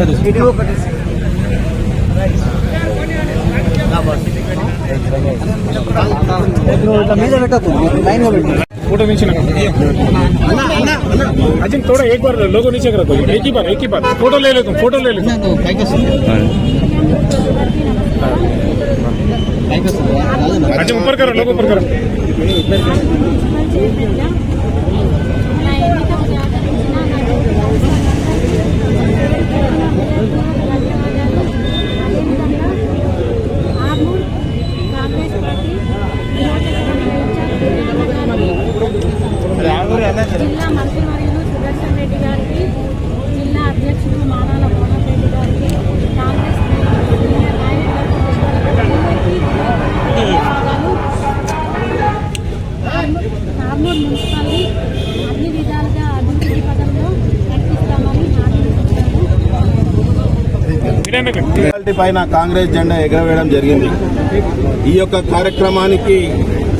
Video ಕಟ್ಟಿಸಿ photo नीचे लगा अन्ना अन्ना अजिम थोड़ा एक बार लोगों नीचे करा दो एक ही बार एक ही बार फोटो ले ले तुम फोटो ले ले अजिम ऊपर करो लोग ऊपर करो జిల్లా సుదర్శన్ రెడ్డి గారికి జిల్లా మానాల మోహన్ రెడ్డి గారికి కాంగ్రెస్ మున్సిపాలిటీ అన్ని విధాలుగా అభివృద్ధి పదంలో మున్సిపాలిటీ పైన కాంగ్రెస్ జెండా ఎగరవేయడం జరిగింది. ఈ యొక్క కార్యక్రమానికి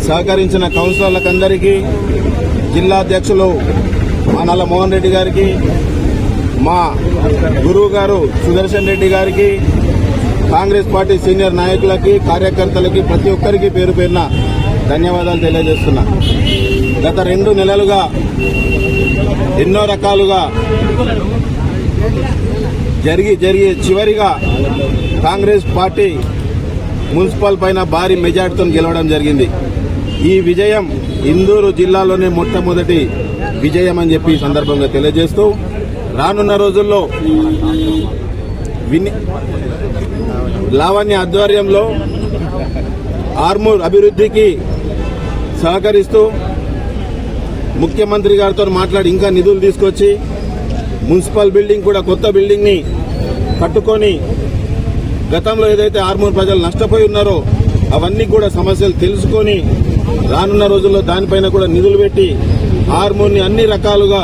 సహకరించిన కౌన్సిలర్లకందరికీ జిల్లా అధ్యక్షులు మానాల మోహన్ రెడ్డి గారికి మా గురువు గారు సుదర్శన్ రెడ్డి గారికి కాంగ్రెస్ పార్టీ సీనియర్ నాయకులకి కార్యకర్తలకి ప్రతి ఒక్కరికి పేరు పేరున ధన్యవాదాలు తెలియజేస్తున్నా. గత రెండు నెలలుగా ఎన్నో రకాలుగా జరిగి జరిగి చివరిగా కాంగ్రెస్ పార్టీ మున్సిపల్ పైన భారీ మెజార్టీతో గెలవడం జరిగింది. ఈ విజయం ఇందూరు జిల్లాలోనే మొట్టమొదటి విజయం అని చెప్పి సందర్భంగా తెలియజేస్తూ రానున్న రోజుల్లో విని లావణ్య ఆధ్వర్యంలో ఆర్మూర్ అభివృద్ధికి సహకరిస్తూ ముఖ్యమంత్రి గారితో మాట్లాడి ఇంకా నిధులు తీసుకొచ్చి మున్సిపల్ బిల్డింగ్ కూడా కొత్త బిల్డింగ్ని కట్టుకొని గతంలో ఏదైతే ఆర్మూర్ ప్రజలు నష్టపోయి ఉన్నారో అవన్నీ కూడా సమస్యలు తెలుసుకొని రానున్న రోజుల్లో దానిపైన కూడా నిధులు పెట్టి ఆర్మూర్ని అన్ని రకాలుగా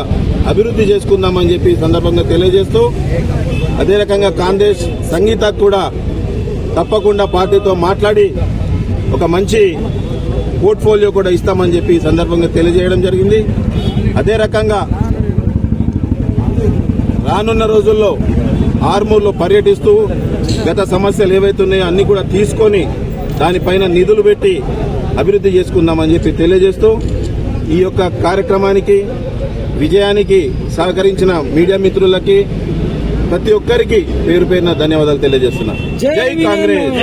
అభివృద్ధి చేసుకుందామని చెప్పి సందర్భంగా తెలియజేస్తూ అదే రకంగా కాంగ్రెస్ సంగీత కూడా తప్పకుండా పార్టీతో మాట్లాడి ఒక మంచి పోర్ట్ఫోలియో కూడా ఇస్తామని చెప్పి సందర్భంగా తెలియజేయడం జరిగింది. అదే రకంగా రానున్న రోజుల్లో ఆర్మూర్లో పర్యటిస్తూ గత సమస్యలు ఏవైతున్నాయో అన్ని కూడా తీసుకొని దానిపైన నిధులు పెట్టి అభివృద్ధి చేసుకుందామని చెప్పి తెలియజేస్తూ ఈ యొక్క కార్యక్రమానికి విజయానికి సహకరించిన మీడియా మిత్రులకి ప్రతి ఒక్కరికి పేరు పేరున ధన్యవాదాలు తెలియజేస్తున్నా. జై కాంగ్రెస్.